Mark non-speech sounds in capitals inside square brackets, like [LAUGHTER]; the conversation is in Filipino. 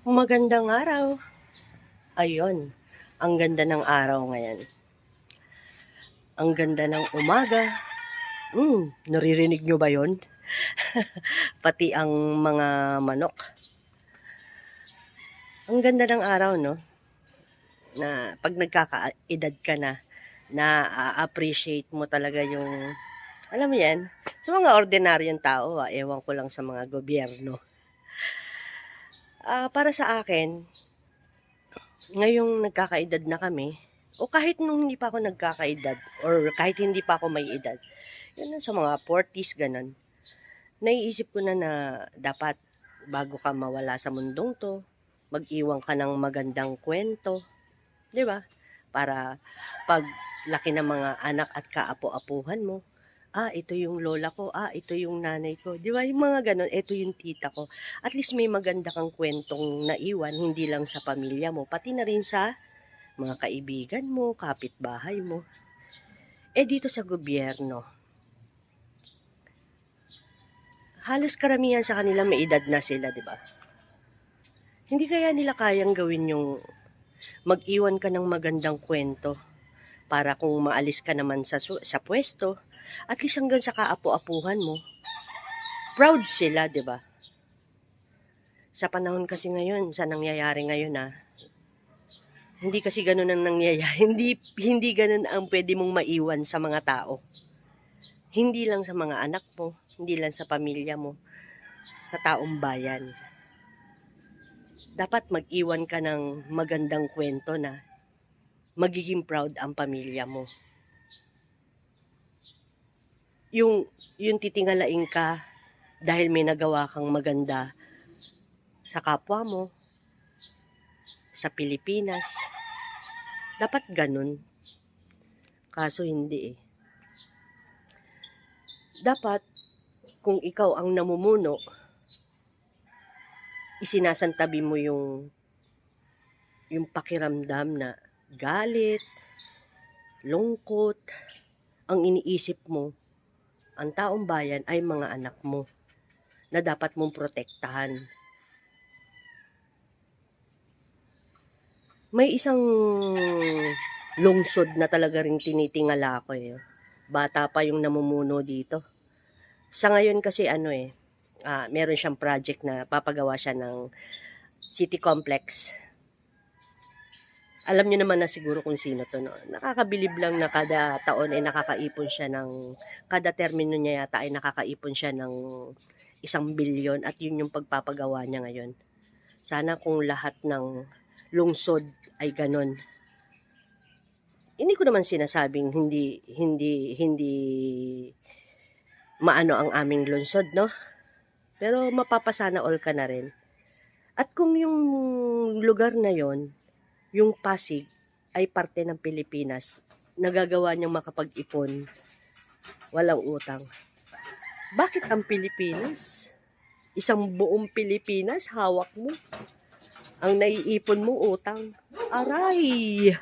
Magandang araw. Ayun, ang ganda ng araw ngayon. Ang ganda ng umaga. Hmm, naririnig nyo ba yon? [LAUGHS] Pati ang mga manok. Ang ganda ng araw, no? Na pag nagkakaedad ka na, na-appreciate mo talaga yung, alam mo yan, sa mga ordinaryong tao, ah, ewan ko lang sa mga gobyerno. Ah, para sa akin, ngayong nagkakaedad na kami, o kahit nung hindi pa ako nagkakaedad, or kahit hindi pa ako may edad, yun sa mga 40s, ganun, naiisip ko na na dapat bago ka mawala sa mundong to, mag-iwan ka ng magandang kwento, di ba? Para pag laki ng mga anak at kaapo-apuhan mo, ah, ito yung lola ko, ah, ito yung nanay ko. Di ba? Yung mga ganun, ito yung tita ko. At least may maganda kang kwentong naiwan, hindi lang sa pamilya mo, pati na rin sa mga kaibigan mo, kapitbahay mo. Eh dito sa gobyerno, halos karamihan sa kanila may edad na sila, di ba? Hindi kaya nila kayang gawin yung mag-iwan ka ng magandang kwento para kung maalis ka naman sa, sa pwesto, at least hanggang sa kaapu-apuhan mo, proud sila, di ba? Sa panahon kasi ngayon, sa nangyayari ngayon ah, hindi kasi ganun ang nangyayari. [LAUGHS] Hindi, hindi ganun ang pwede mong maiwan sa mga tao. Hindi lang sa mga anak mo, hindi lang sa pamilya mo, sa taong bayan. Dapat mag-iwan ka ng magandang kwento na magiging proud ang pamilya mo. Yung, yung titingalain ka dahil may nagawa kang maganda sa kapwa mo, sa Pilipinas. Dapat ganun. Kaso hindi eh. Dapat, kung ikaw ang namumuno, isinasantabi mo yung yung pakiramdam na galit, lungkot, ang iniisip mo, ang taong bayan ay mga anak mo na dapat mong protektahan. May isang lungsod na talaga rin tinitingala ko eh. Bata pa yung namumuno dito. Sa ngayon kasi ano eh, ah, meron siyang project na papagawa siya ng city complex. Alam niyo naman na siguro kung sino to. No? Nakakabilib lang na kada taon ay nakakaipon siya ng, kada termino niya yata ay nakakaipon siya ng isang bilyon at yun yung pagpapagawa niya ngayon. Sana kung lahat ng lungsod ay ganon. Hindi ko naman sinasabing hindi hindi hindi maano ang aming lungsod, no? Pero mapapasana all ka na rin. At kung yung lugar na yon, yung Pasig ay parte ng Pilipinas, nagagawa niyang makapag-ipon, walang utang. Bakit ang Pilipinas? Isang buong Pilipinas, hawak mo. Ang naiipon mo, utang. Aray!